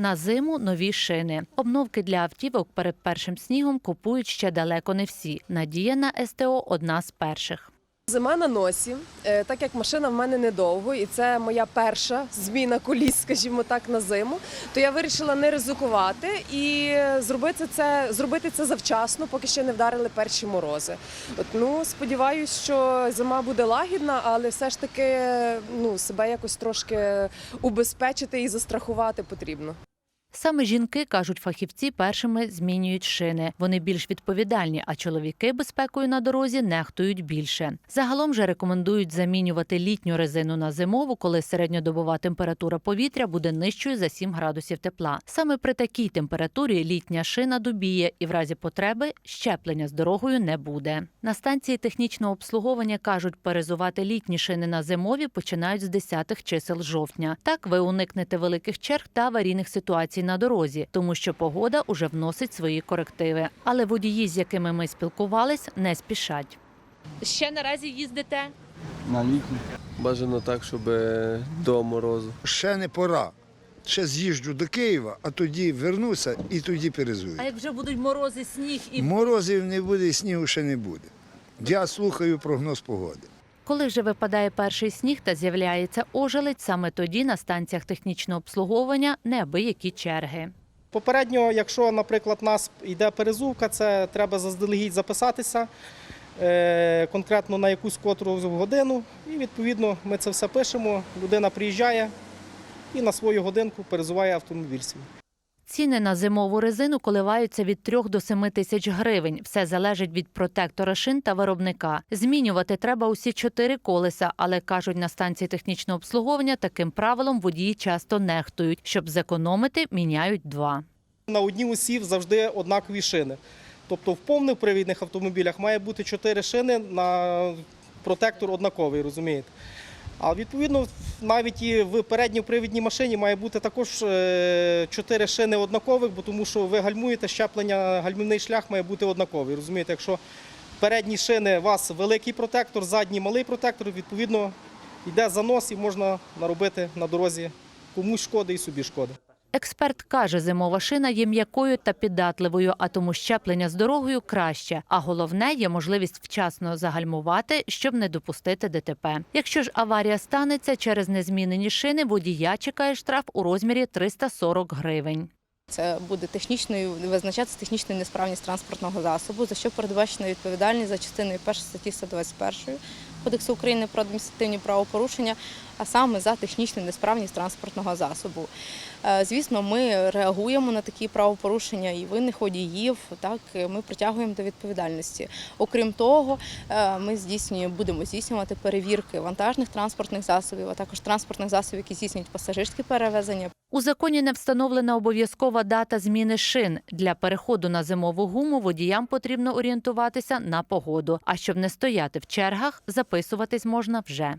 На зиму нові шини. Обновки для автівок перед першим снігом купують ще далеко не всі. Надія на СТО одна з перших. Зима на носі, Е, так як машина в мене недовго, і це моя перша зміна коліс, скажімо так, на зиму. То я вирішила не ризикувати і зробити це, зробити це завчасно, поки ще не вдарили перші морози. От ну сподіваюся, що зима буде лагідна, але все ж таки ну себе якось трошки убезпечити і застрахувати потрібно. Саме жінки, кажуть фахівці, першими змінюють шини. Вони більш відповідальні, а чоловіки безпекою на дорозі нехтують більше. Загалом же рекомендують замінювати літню резину на зимову, коли середньодобова температура повітря буде нижчою за 7 градусів тепла. Саме при такій температурі літня шина дубіє, і в разі потреби щеплення з дорогою не буде. На станції технічного обслуговування кажуть, перезувати літні шини на зимові починають з 10-х чисел жовтня. Так ви уникнете великих черг та аварійних ситуацій на дорозі, тому що погода уже вносить свої корективи. Але водії, з якими ми спілкувались, не спішать. Ще наразі їздите. На літній. Бажано так, щоб е, до морозу. ще не пора. Ще з'їжджу до Києва, а тоді вернуся і тоді перезую. А як вже будуть морози, сніг і Морозів не буде, і снігу ще не буде. Я слухаю прогноз погоди. Коли вже випадає перший сніг та з'являється ожеледь, саме тоді на станціях технічного обслуговування неабиякі черги. Попередньо, якщо, наприклад, у нас йде перезувка, це треба заздалегідь записатися е, конкретно на якусь котру годину. І відповідно ми це все пишемо. Людина приїжджає і на свою годинку перезуває автомобіль свій. Ціни на зимову резину коливаються від 3 до 7 тисяч гривень. Все залежить від протектора шин та виробника. Змінювати треба усі чотири колеса, але кажуть, на станції технічного обслуговування таким правилом водії часто нехтують. Щоб зекономити, міняють два. На одній осі завжди однакові шини. Тобто в повних привідних автомобілях має бути чотири шини на протектор однаковий, розумієте? А відповідно, навіть і в передній привідній машині має бути також е, чотири шини однакових, бо тому що ви гальмуєте щеплення, гальмівний шлях має бути однаковий. Розумієте, якщо передні шини у вас великий протектор, задній малий протектор, відповідно йде занос і можна наробити на дорозі комусь шкоди і собі шкоди. Експерт каже, зимова шина є м'якою та піддатливою, а тому щеплення з дорогою краще. А головне є можливість вчасно загальмувати, щоб не допустити ДТП. Якщо ж аварія станеться через незмінені шини, водія чекає штраф у розмірі 340 гривень. Це буде технічною визначатися технічною несправність транспортного засобу, за що передбачена відповідальність за частиною 1 статті 121 Кодексу України про адміністративні правопорушення, а саме за технічну несправність транспортного засобу. Е, Звісно, ми реагуємо на такі правопорушення і винних водіїв. Так ми притягуємо до відповідальності. Окрім того, е, ми здійснюємо, будемо здійснювати перевірки вантажних транспортних засобів, а також транспортних засобів, які здійснюють пасажирські перевезення. У законі не встановлена обов'язкова дата зміни шин. Для переходу на зимову гуму водіям потрібно орієнтуватися на погоду. А щоб не стояти в чергах, записуватись можна вже.